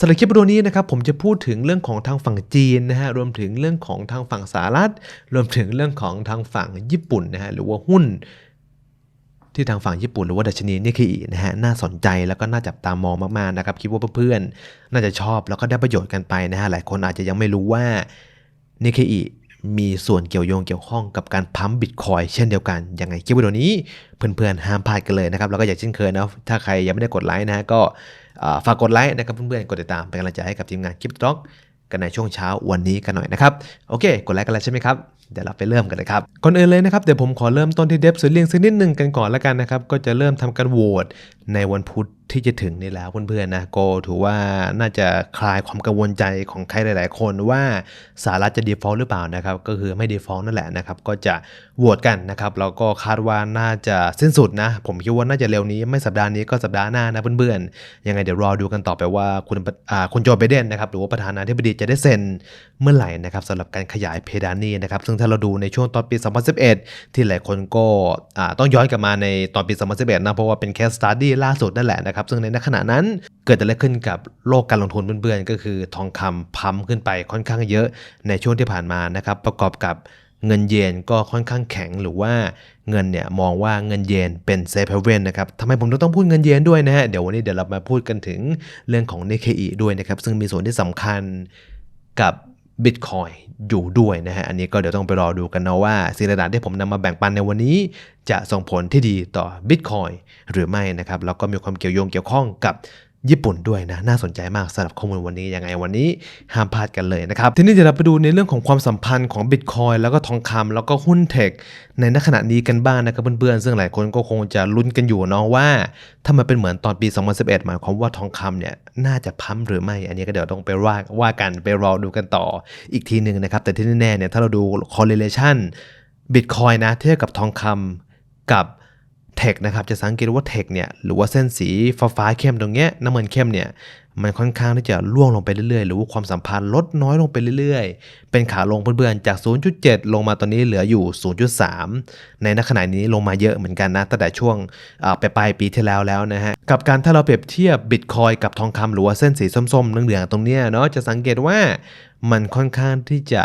สำหรับคลิปวิดีโอนี้นะครับผมจะพูดถึงเรื่องของทางฝั่งจีนนะฮะรวมถึงเรื่องของทางฝั่งสหรัฐ รวมถึงเรื่องของทางฝั่งญี่ปุ่นนะฮะหรือว่าหุ้น ที่ทางฝั่งญี่ปุ่นหรือว่าดัชนีนิกเกอินะฮะน่าสนใจแล้วก็น่าจับตามองมากๆนะครับคิดว่าเพื่อนๆน่าจะชอบแล้วก็ได้ประโยชน์กันไปนะฮะหลายคนอาจจะยังไม่รู้ว่านิกเกอิมีส่วนเกี่ยวโยงเกี่ยวข้องกับการพัมบิตคอยเช่นเดียวกันยังไงคลิปวิดีโอนี้เพื่อนๆห้ามพลาดกันเลยนะครับแล้วก็อย่างเช่นเคยนะถ้าใครยังไม่ได้กดไลค์นะฮะก็ ฝากกดไลค์นะครับเพื่อนๆ กดติดตามเป็นกำลังใจให้กับทีมงานคลิปต็อกกันในช่วงเช้าวันนี้กันหน่อยนะครับ โอเค กดไลค์กันแล้วใช่ไหมครับ เดี๋ยวเราไปเริ่มกันเลยครับ ก่อนอื่นเลยนะครับ เดี๋ยวผมขอเริ่มต้นที่เดฟสุดเลียงสักนิดหนึ่งกันก่อนแล้วกันนะครับ ก็จะเริ่มทำการโหวต ในวันพุธที่จะถึงนี่แล้วเพื่อนๆนะโกถือว่าน่าจะคลายความกังวลใจของใครหลายๆ คนว่าสหรัฐจะ default หรือเปล่านะครับ ก็คือไม่ default นั่นแหละนะครับ ก็จะโหวตกันนะครับแล้วก็คาดว่าน่าจะสิ้นสุดนะ ผมคิดว่าน่าจะเร็วนี้ไม่สัปดาห์นี้ก็สัปดาห์หน้านะเพื่อนๆ ยังไงเดี๋ยวรอดูกันต่อไปว่าคุณอ่าคุณโจไบเดนนะครับหรือว่าประธานาธิบดีจะได้เซ็นเมื่อไหร่นะครับสำหรับการขยายเพดานนี้นะครับซึ่งถ้าเราดูในช่วงตอนปี 2011 ที่หลายคนก็อ่าต้องย้อนกลับมาในตอนปี 2011นะเพราะว่าเป็นแค่สตาร์ดี้ล่าสุดนั่นแหละนะครับ ซึ่งในขณะนั้นเกิดอะไรขึ้นกับโลกการลงทุนเพื่อนๆ ก็คือทองคำพัมขึ้นไปค่อนข้างเยอะในช่วงที่ผ่านมานะครับ ประกอบกับเงินเยนก็ค่อนข้างแข็งหรือว่าเงินเนี่ยมองว่าเงินเยนเป็นเซฟเฮเว่นนะครับทำไมผมต้องพูดเงินเยนด้วยนะฮะ เดี๋ยววันนี้เดี๋ยวเรามาพูดกันถึงเรื่องของ Nikkei ด้วยนะครับ ซึ่งมีส่วนที่สำคัญกับ Bitcoin อยู่ด้วยนะฮะ อันนี้ก็เดี๋ยวต้องไปรอดูกันนะว่าสิ่งต่างๆที่ผมนำมาแบ่งปันในวันนี้ จะส่งผลที่ดีต่อ Bitcoin หรือไม่นะครับ แล้วก็มีความเกี่ยวโยงเกี่ยวข้องกับ ญี่ปุ่นด้วยนะ น่าสนใจมากสำหรับข้อมูลวันนี้ยังไงวันนี้ห้ามพลาดกันเลยนะครับ ทีนี้เดี๋ยวเราไปดูในเรื่องของความสัมพันธ์ของ Bitcoin แล้วก็ทองคำแล้วก็หุ้นเทคในณขณะนี้กันบ้างนะครับเพื่อนๆ ซึ่งหลายคนก็คงจะลุ้นกันอยู่เนาะว่า ถ้ามันเป็นเหมือนตอนปี 2011 หมายความว่าทองคำเนี่ยน่าจะพัมหรือไม่ อันนี้ก็เดี๋ยวต้องไปว่าว่ากันไปรอดูกันต่ออีกทีหนึ่งนะครับแต่ที่แน่ๆเนี่ยถ้าเราดู correlation Bitcoin นะเทียบกับทองคำกับ เทคนะครับจะสังเกตว่าเทคเนี่ยหรือว่าเส้นสีฟ้าฟาเข้มตรงเนี้ยน้ำเงินเข้มเนี่ยมันค่อนข้างที่จะล่วงลงไปเรื่อยๆ หรือว่าความสัมพันธ์ลดน้อยลงไปเรื่อยๆ เป็นขาลงเพื่อนๆจาก 0.7 ลงมาตอนนี้เหลืออยู่ 0.3 ในนักขณะนี้ลงมาเยอะเหมือนกันนะตั้งแต่ช่วงไปปลายปีที่แล้วแล้วนะฮะกับการถ้าเราเปรียบเทียบบิตคอยกับทองคำหรือว่าเส้นสีส้มๆเหลืองๆตรงเนี้ยเนาะจะสังเกตว่ามันค่อนข้างที่จะ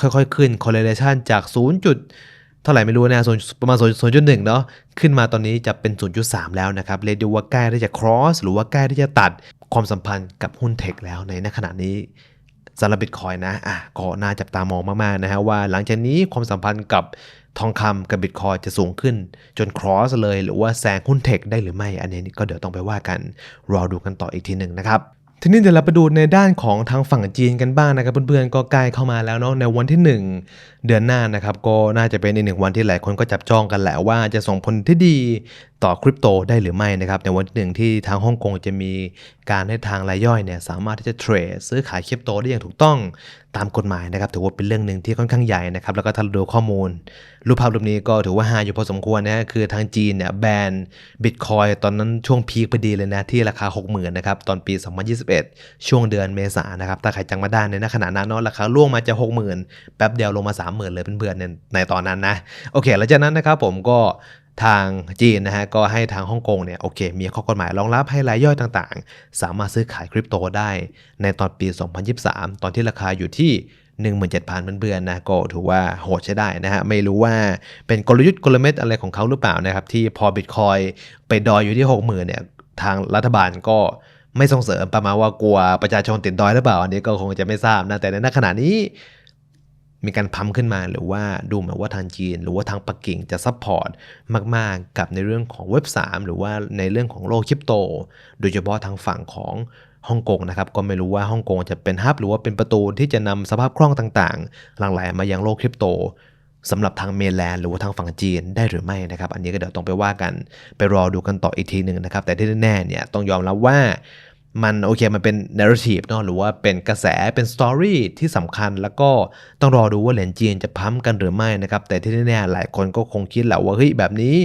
ค่อยๆขึ้น correlation จาก 0. เท่าไหร่ไม่รู้นะประมาณ0.1เนาะขึ้นมาตอนนี้จะเป็น 0.3 แล้วนะครับเรียกได้ว่าใกล้ที่จะ cross หรือว่าใกล้ที่จะตัดความสัมพันธ์กับหุ้นเทคแล้วในขณะนี้สำหรับบิตคอยนะอะก็น่าจับตามองมากๆนะฮะว่าหลังจากนี้ความสัมพันธ์กับทองคำกับบิตคอยจะสูงขึ้นจน cross เลย หรือว่าแซงหุ้นเทคได้หรือไม่ อันนี้ก็เดี๋ยวต้องไปว่ากัน รอดูกันต่ออีกทีหนึ่งนะครับ ทีนี้เดี๋ยวเราไปดูในด้านของทางฝั่งจีนกันบ้างนะครับเพื่อนๆก็ใกล้เข้ามาแล้วเนาะในวันที่ 1 เดือนหน้านะครับก็น่าจะเป็นอีกหนึ่งวันที่หลายคนก็จับจ้องกันแหละว่าจะส่งผลที่ดี ต่อคริปโตได้หรือไม่นะครับในวันที่หนึ่งที่ทางฮ่องกงจะมีการให้ทางรายย่อยเนี่ยสามารถที่จะเทรดซื้อขายคริปโตได้อย่างถูกต้องตามกฎหมายนะครับถือว่าเป็นเรื่องหนึ่งที่ค่อนข้างใหญ่นะครับแล้วก็ถ้าเราดูข้อมูล รูปภาพรูปนี้ก็ถือว่าฮาอยู่พอสมควรนะคือทางจีนเนี่ยแบนบิตคอยตอนนั้นช่วงพีคพอดีเลยนะที่ราคา 60,000นะครับตอนปี 2021 ช่วงเดือนเมษายนนะครับถ้าใครจำมาได้ในขณะนั้นเนาะราคาล่วงมาจะ 60,000 แป๊บเดียวลงมา 30,000เลยเพื่อนๆในในตอนนั้นนะโอเคหลังจากนั้นนะครับผมก็ ทางจีนนะฮะก็ให้ทางฮ่องกงเนี่ยโอเค มีข้อกฎหมายรองรับให้รายย่อยต่างๆ สามารถซื้อขายคริปโตได้ในตอนปี 2023 ตอนที่ราคาอยู่ที่ 17,000เพื่อนนะก็ถือว่าโหดใช้ได้นะฮะไม่รู้ว่าเป็นกลยุทธ์กลเม็ดอะไรของเขาหรือเปล่านะครับ ที่พอบิตคอยไปดอยอยู่ที่ 60,000เนี่ยทางรัฐบาลก็ไม่ส่งเสริมประมาณว่ากลัวประชาชนติดดอยหรือเปล่า อันนี้ก็คงจะไม่ทราบนะแต่ในขณะนี้ มีการพัมขึ้นมาหรือว่าดูเหมือนว่าทางจีน หรือว่าทางปักกิ่งจะซัพพอร์ตมาก ๆ กับในเรื่องของเว็บ 3 หรือว่าในเรื่องของโลกคริปโต โดยเฉพาะทางฝั่งของฮ่องกงนะครับก็ไม่รู้ว่าฮ่องกงจะเป็นฮับหรือว่าเป็นประตูที่จะนำสภาพคล่องต่างๆ หลั่งไหลมายังโลกคริปโตสำหรับทางเมนแลนด์หรือว่าทางฝั่งจีนได้หรือไม่นะครับ อันนี้ก็เดี๋ยวต้องไปว่ากันไปรอดูกันต่ออีกทีหนึ่งนะครับ แต่ที่แน่ๆเนี่ยต้องยอมรับว่า มันโอเคมันเป็น narrative เนาะหรือว่าเป็นกระแสเป็นสตอรี่ที่สำคัญ แล้วก็ต้องรอดูว่าเหรียญจีนจะพัมกันหรือไม่นะครับแต่ที่แน่ๆหลายคนก็คงคิดแหละว่าเฮ้ยแบบนี้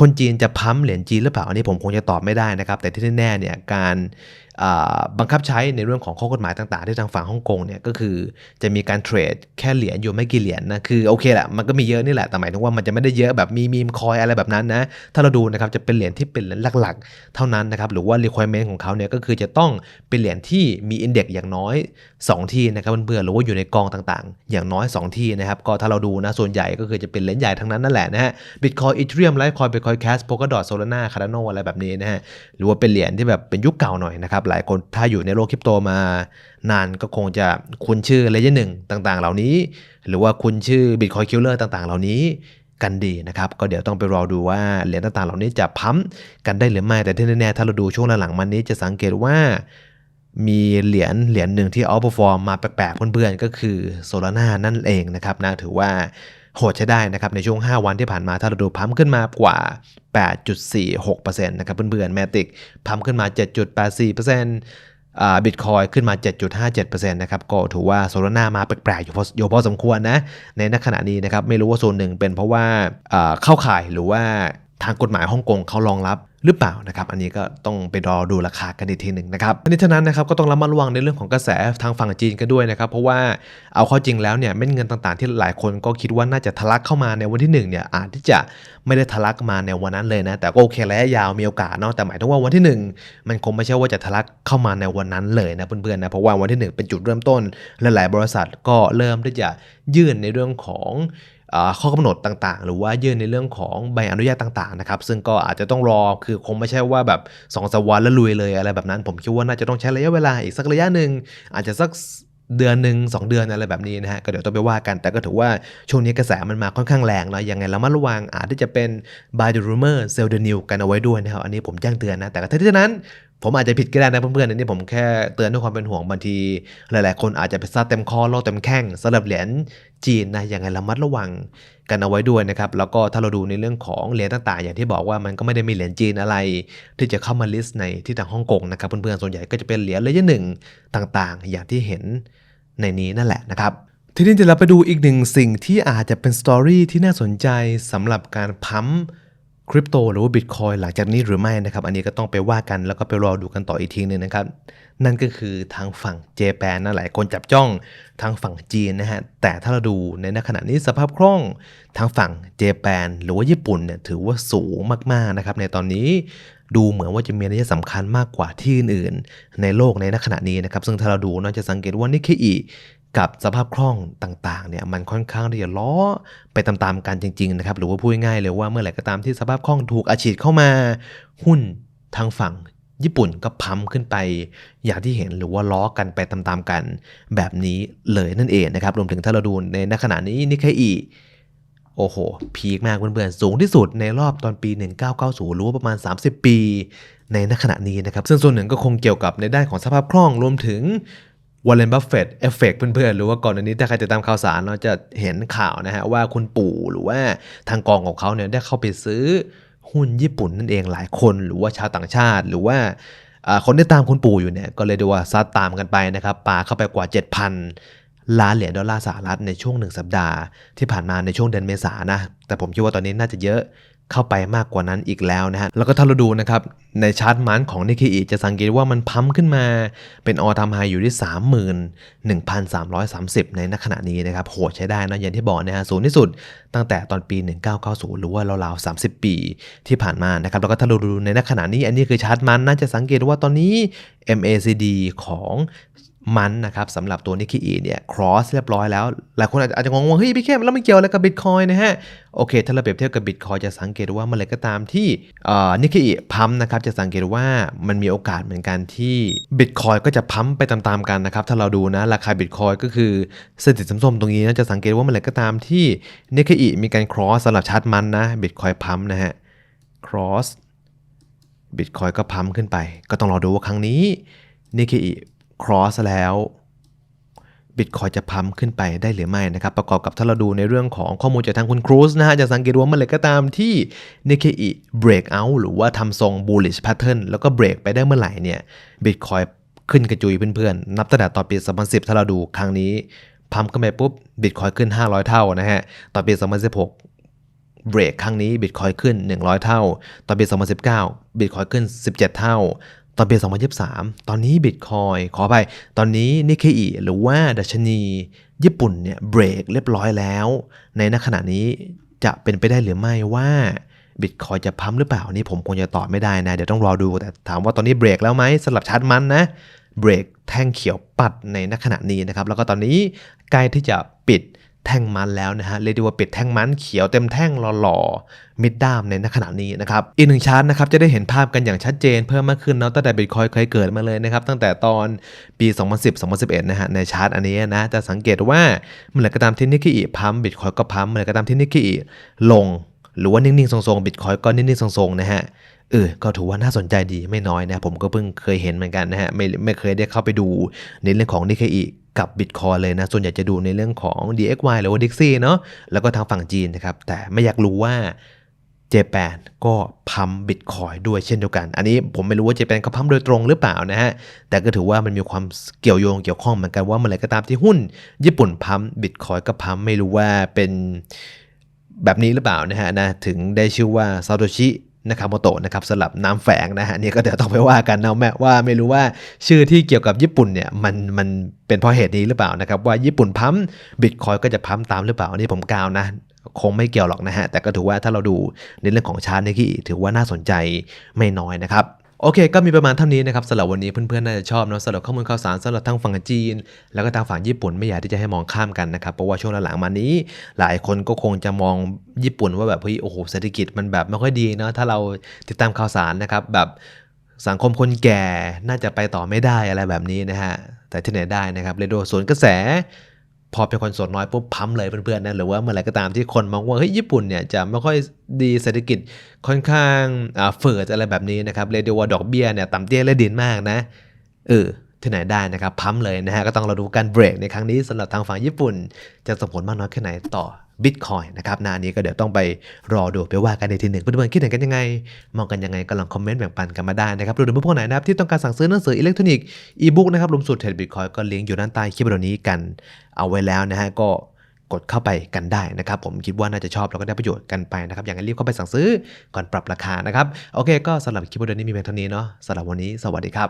คนจีนจะพัมเหรียญจีนหรือเปล่าอันนี้ผมคงจะตอบไม่ได้นะครับ แต่ที่แน่ๆเนี่ยการ บังคับใช้ในเรื่องของข้อกฎหมายต่างๆ ที่ทางฝั่งฮ่องกงเนี่ยก็คือจะมีการเทรดแค่เหรียญอยู่ไม่กี่เหรียญนะคือโอเคแหละมันก็มีเยอะนี่แหละแต่หมายถึงว่ามันจะไม่ได้เยอะแบบมีมีมคอยอะไรแบบนั้นนะถ้าเราดูนะครับจะเป็นเหรียญที่เป็นเหรียญหลักๆ เท่านั้นนะครับหรือว่า requirement ของเขาเนี่ยก็คือจะต้องเป็นเหรียญที่มี index อย่างน้อย 2 ที่นะครับเพื่อนๆหรือว่าอยู่ในกองต่างๆ อย่างน้อย 2 ที่นะครับก็ถ้าเราดูนะส่วนใหญ่ก็คือจะเป็นเหรียญใหญ่ทั้งนั้นนั่นแหละนะฮะ Bitcoin Ethereum Litecoin Bitcoin Cash Polkadot Solana Cardano อะไรแบบนี้นะฮะหรือว่าเป็นเหรียญที่แบบเป็นยุคเก่าหน่อยนะครับหลายคนถ้าอยู่ในโลกคริปโตมานานก็คงจะคุ้นชื่อเลเยอร์หนึ่งต่างๆ เหล่านี้ หรือว่าคุ้นชื่อ Bitcoin Killer ต่างๆ เหล่านี้กันดีนะครับ ก็เดี๋ยวต้องไปรอดูว่าเหรียญต่างๆ เหล่านี้จะพัมกันได้หรือไม่แต่ที่แน่ๆถ้าเราดูช่วงหลังๆมันนี้จะสังเกตว่ามีเหรียญเหรียญหนึ่งที่ outperform มาแปลกๆเพื่อนๆก็คือ Solana นั่นเองนะครับนะถือว่า โหดใช้ได้นะครับในช่วง 5 วันที่ผ่านมาถ้าเราดูพัมขึ้นมากว่า 8.46%นะครับเพื่อนๆแมติกพัมขึ้นมา 7.84%อ่าบิตคอยขึ้นมา 7.57%นะครับก็ถือว่าโซลาร่ามาแปลกๆอยู่พออยู่พอสมควรนะ ในณขณะนี้นะครับไม่รู้ว่าโซนหนึ่งเป็นเพราะว่าอ่าเข้าข่ายหรือว่าทางกฎหมายฮ่องกงเขารองรับ หรือเปล่านะครับ อันนี้ก็ต้องไปรอดูราคากันอีกทีหนึ่งนะครับทั้งนี้ทั้งนั้นนะครับก็ต้องระมัดระวังในเรื่องของกระแสทางฝั่งจีนกันด้วยนะครับ เพราะว่าเอาข้าจริงแล้วเนี่ยเม็ดเงินต่างๆ ที่หลายคนก็คิดว่าน่าจะทะลักเข้ามาในวันที่หนึ่งเนี่ยอาจที่จะไม่ได้ทะลักมาในวันนั้นเลยนะ แต่ก็โอเคระยะยาวมีโอกาสเนาะแต่หมายถึงว่าวันที่หนึ่งมันคงไม่ใช่ว่าจะทะลักเข้ามาในวันนั้นเลยนะเพื่อนๆนะเพราะว่าวันที่หนึ่งเป็นจุดเริ่มต้นและหลายบริษัทก็เริ่มที่จะยื่นในเรื่องของ ข้อกำหนดต่างๆ หรือว่ายื่นในเรื่องของใบอนุญาตต่างๆนะครับซึ่งก็อาจจะต้องรอคือคงไม่ใช่ว่าแบบ2องสามวันแล้วลุยเลยอะไรแบบนั้น ผมคิดว่าน่าจะต้องใช้ระยะเวลาอีกสักระยะหนึ่งอาจจะสักเดือนหนึ่งสองเดือนอะไรแบบนี้นะฮะก็เดี๋ยวต้องไปว่ากัน แต่ก็ถือว่าช่วงนี้กระแสมันมาค่อนข้างแรงแล้วยังไงเรามาระวังอาจที่จะเป็น buy the rumor sell the new กันเอาไว้ด้วยนะครับอันนี้ผมแจ้งเตือนนะแต่ทั้งนี้ทั้งนั้น ผมอาจจะผิดก็ได้นะเพื่อนๆอันนี้ผมแค่เตือนด้วยความเป็นห่วงบางที หลายๆ คนอาจจะไปซัดเต็มคอโลเต็มแข้งสำหรับเหรียญจีนนะยังไงระมัดระวังกันเอาไว้ด้วยนะครับ แล้วก็ถ้าเราดูในเรื่องของเหรียญต่างๆ อย่างที่บอกว่ามันก็ไม่ได้มีเหรียญจีนอะไร ที่จะเข้ามาลิสต์ในที่ทางฮ่องกงนะครับเพื่อนๆส่วนใหญ่ก็จะเป็นเหรียญเลเยอร์หนึ่งต่างๆ อย่างที่เห็นในนี้นั่นแหละนะครับทีนี้เดี๋ยวเราไปดูอีกหนึ่งสิ่งที่อาจจะเป็นสตอรี่ที่น่าสนใจสำหรับการพัม คริปโตหรือว่าบิตคอยหลังจากนี้หรือไม่นะครับ อันนี้ก็ต้องไปว่ากันแล้วก็ไปรอดูกันต่ออีกทีหนึงนะครับ นั่นก็คือทางฝั่งเจแปนนะหลายคนจับจ้องทางฝั่งจีนนะฮะ แต่ถ้าเราดูในขณะนี้สภาพคล่องทางฝั่งเจแปนหรือว่าญี่ปุ่นเนี่ยถือว่าสูงมากๆนะครับ ในตอนนี้ดูเหมือนว่าจะมีนัยสำคัญมากกว่าที่อื่นๆในโลกในณขณะนี้นะครับ ซึ่งถ้าเราดูเราจะสังเกตว่านิเคอี กับสภาพคล่องต่างๆเนี่ยมันค่อนข้างที่จะล้อไปตามๆกันจริงๆนะครับหรือว่าพูดง่ายๆเลยว่าเมื่อไหร่ก็ตามที่สภาพคล่องถูกอาฉีดเข้ามา หุ้นทางฝั่งญี่ปุ่นก็พัมขึ้นไป อย่างที่เห็นหรือว่าล้อกันไปตามๆกันแบบนี้เลยนั่นเองนะครับรวมถึงถ้าเราดูในณขณะนี้นิเคอีโอ้โห พีคมากเพื่อนๆ สูงที่สุดในรอบตอนปี 1990 หรือว่าประมาณ 30 ปี ในณขณะนี้นะครับ ซึ่งส่วนหนึ่งก็คงเกี่ยวกับในด้านของสภาพคล่องรวมถึง วอลเลนบัฟเฟตเอฟเฟกเพื่อนๆ หรือว่าก่อนอันนี้ถ้าใครติดตามข่าวสารเราจะเห็นข่าวนะฮะว่าคุณปู่หรือว่าทางกองของเขาเนี่ยได้เข้าไปซื้อหุ้นญี่ปุ่นนั่นเองหลายคนหรือว่าชาวต่างชาติหรือว่าคนที่ตามคุณปู่อยู่เนี่ยก็เลยดูว่าซัดตามกันไปนะครับปาเข้าไปกว่า 7,000 ล้านเหรียญดอลลาร์สหรัฐในช่วงหนึ่งสัปดาห์ที่ผ่านมาในช่วงเดือนเมษานะแต่ผมคิดว่าตอนนี้น่าจะเยอะ เข้าไปมากกว่านั้นอีกแล้วนะฮะ แล้วก็ถ้าเราดูนะครับในชาร์ตมันของนิเคอีจะสังเกตว่ามันพัมขึ้นมา เป็นออทามไฮอยู่ที่ 31,330 ในณขณะนี้นะครับ โหดใช้ได้นะอย่างที่บอกนะฮะสูงที่สุดตั้งแต่ตอนปี 1990 หรือว่าราวๆ 30 ปีที่ผ่านมานะครับ แล้วก็ถ้าเราดูในณขณะนี้อันนี้คือชาร์ตมันน่าจะสังเกตว่าตอนนี้ MACD ของ มันนะครับสำหรับตัวนิก k อีเนี่ย cross เรียบร้อยแล้ว หลายคนอาจจะงงว่าเฮ้ยพี่เข้มแล้วมันเกี่ยวอะไรกับบิตคอยนะฮะ โอเค ถ้าเราเปรียบเทียบกับบิตคอยจะสังเกตว่าเมื่อไรก็ตามที่นิก k อีพัมนะครับจะสังเกตว่ามันมีโอกาสเหมือนกันที่บิตคอยก็จะพัมไปตามๆกันนะครับ ถ้าเราดูนะราคาบิตคอยก็คือเส้นสีส้มๆตรงนี้นะจะสังเกตว่าเมื่อไรก็ตามที่นิก k อีมีการ cross สำหรับชาร์ตมันนะบิตคอยพัมนะฮะ cross บิตคอยก็พัมขึ้นไป ก็ต้องรอดูว่าครั้งนี้นิก k อี cross แล้วบิตคอยจะพัมขึ้นไปได้หรือไม่นะครับ ประกอบกับถ้าเราดูในเรื่องของข้อมูลจากทางคุณครูซนะฮะจะสังเกตว่าเมื่อไหร่ก็ตามที่ Nikkei break out หรือว่าทำทรง bullish pattern แล้วก็ break ไปได้เมื่อไหร่เนี่ยบิตคอยขึ้นกระจุยเพื่อนๆ นับตั้งแต่ตอนปี 2010 ถ้าเราดูครั้งนี้พัมขึ้นไปปุ๊บบิตคอยขึ้น 500 เท่านะฮะตอนปี 2016เบรกครั้งนี้บิตคอยขึ้น 100 เท่า ตอนปี 2019บิตคอยขึ้น 17 เท่า ตอนปี 2023 ตอนนี้บิตคอยขอไป ตอนนี้นิเคอิหรือว่าดัชนี ญี่ปุ่นเนี่ยเบรกเรียบร้อยแล้ว ในณขณะนี้จะเป็นไปได้หรือไม่ว่าบิตคอยจะพัมหรือเปล่านี่ผมคงจะตอบไม่ได้นะ เดี๋ยวต้องรอดูแต่ถามว่าตอนนี้เบรกแล้วไหมสำหรับชาร์ตมันนะเบรกแท่งเขียวปัดในณขณะนี้นะครับ แล้วก็ตอนนี้ใกล้ที่จะปิด แท่งมันแล้วนะฮะเรียกได้ว่าปิดแท่งมันเขียวเต็มแท่งหล่อๆมิดด้ามในณขณะนี้นะครับอีกหนึ่งชาร์ตนะครับจะได้เห็นภาพกันอย่างชัดเจนเพิ่มมากขึ้นเนาะตั้งแต่บิตคอยเคยเกิดมาเลยนะครับตั้งแต่ตอนปี 2010-2011 นะฮะในชาร์ตอันนี้นะจะสังเกตว่าเมื่อไหร่ก็ตามที่นิกเกอิพัมบิตคอยก็พัมเมื่อไหร่ก็ตามที่นิกเกอิลงหรือว่านิ่งๆทรงๆบิตคอยก็นิ่งๆทรงๆนะฮะ เออก็ถือว่าน่าสนใจดีไม่น้อยนะ ผมก็เพิ่งเคยเห็นเหมือนกันนะฮะไม่ไม่เคยได้เข้าไปดูในเรื่องของ Nikkei กับ Bitcoin เลยนะ ส่วนใหญ่จะดูในเรื่องของ DXY หรือว่า Dixie เนาะแล้วก็ทางฝั่งจีนนะครับ แต่ไม่อยากรู้ว่าเจแปนก็พัมบิตคอยด้วยเช่นเดียวกัน อันนี้ผมไม่รู้ว่าเจแปนเขาพัมโดยตรงหรือเปล่านะฮะ แต่ก็ถือว่ามันมีความเกี่ยวโยงเกี่ยวข้องเหมือนกันว่าเมื่อไรก็ตามที่หุ้น ญี่ปุ่นพัมบิตคอยก็พัมไม่รู้ว่าเป็นแบบนี้หรือเปล่านะฮะนะถึงได้ชื่อว่าซาโตชิ นาคาโมโตะนะครับสลับน้ำแฝงนะฮะนี่ก็เดี๋ยวต้องไปว่ากันนะแม่ว่าไม่รู้ว่าชื่อที่เกี่ยวกับญี่ปุ่นเนี่ยมันมันเป็นเพราะเหตุนี้หรือเปล่านะครับว่าญี่ปุ่นพัมบิตคอยก็จะพัมตามหรือเปล่าอันนี่ผมกล่าวนะคงไม่เกี่ยวหรอกนะฮะแต่ก็ถือว่าถ้าเราดูในเรื่องของชาร์ตนี่ถือว่าน่าสนใจไม่น้อยนะครับ โอเค ก็มีประมาณเท่านี้นะครับสำหรับวันนี้เพื่อนๆน่าจะชอบเนาะสำหรับข้อมูลข่าวสารสำหรับทางฝั่งจีน แล้วก็ทางฝั่งญี่ปุ่นไม่อยากที่จะให้มองข้ามกันนะครับเพราะว่าช่วงหลังๆมานี้ หลายคนก็คงจะมองญี่ปุ่นว่าแบบเฮ้ยโอ้โหเศรษฐกิจมันแบบไม่ค่อยดีเนาะถ้าเราติดตามข่าวสารนะครับแบบสังคมคนแก่น่าจะไปต่อไม่ได้อะไรแบบนี้นะฮะแต่ที่ไหนได้นะครับเรโดสวนกระแส พอเป็นคนส่วนน้อยปุ๊บพัมเลยเพื่อนๆนะหรือว่าเมื่อไรก็ตามที่คนมองว่าเฮ้ยญี่ปุ่นเนี่ยจะไม่ค่อยดีเศรษฐกิจค่อนข้างเฟิร์อะไรแบบนี้นะครับเรียกได้ว่าดอกเบี้ยเนี่ยต่ำเตี้ยและดินมากนะเออที่ไหนได้นะครับพัมเลยนะฮะก็ต้องเราดูการเบรกในครั้งนี้สำหรับทางฝั่งญี่ปุ่น จะส่งผลมากน้อยแค่ไหนต่อ บิตคอยนะครับนานี้ก็เดี๋ยวต้องไปรอดูไปว่ากันในทีหนึ่งเพื่อนๆคิดเห็นกันยังไง มองกันยังไงก็ลองคอมเมนต์แบ่งปันกันมาได้นะครับรวมถึงพวกไหนนะครับที่ต้องการสั่งซื้อหนังสืออิเล็กทรอนิกส์อีบุ๊กนะครับรวมสูตรเทรดบิตคอยก็ลิงก์อยู่ด้านใต้คลิปวิดีโอนี้กันเอาไว้แล้วนะฮะก็กดเข้าไปกันได้นะครับ ผมคิดว่าน่าจะชอบแล้วก็ได้ประโยชน์กันไปนะครับ อย่างไรรีบเข้าไปสั่งซื้อก่อนปรับราคานะครับ โอเค ก็สำหรับคลิปวิดีโอนี้มีเพียงเท่านี้เนาะสำหรับวันนี้สวัสดีครับ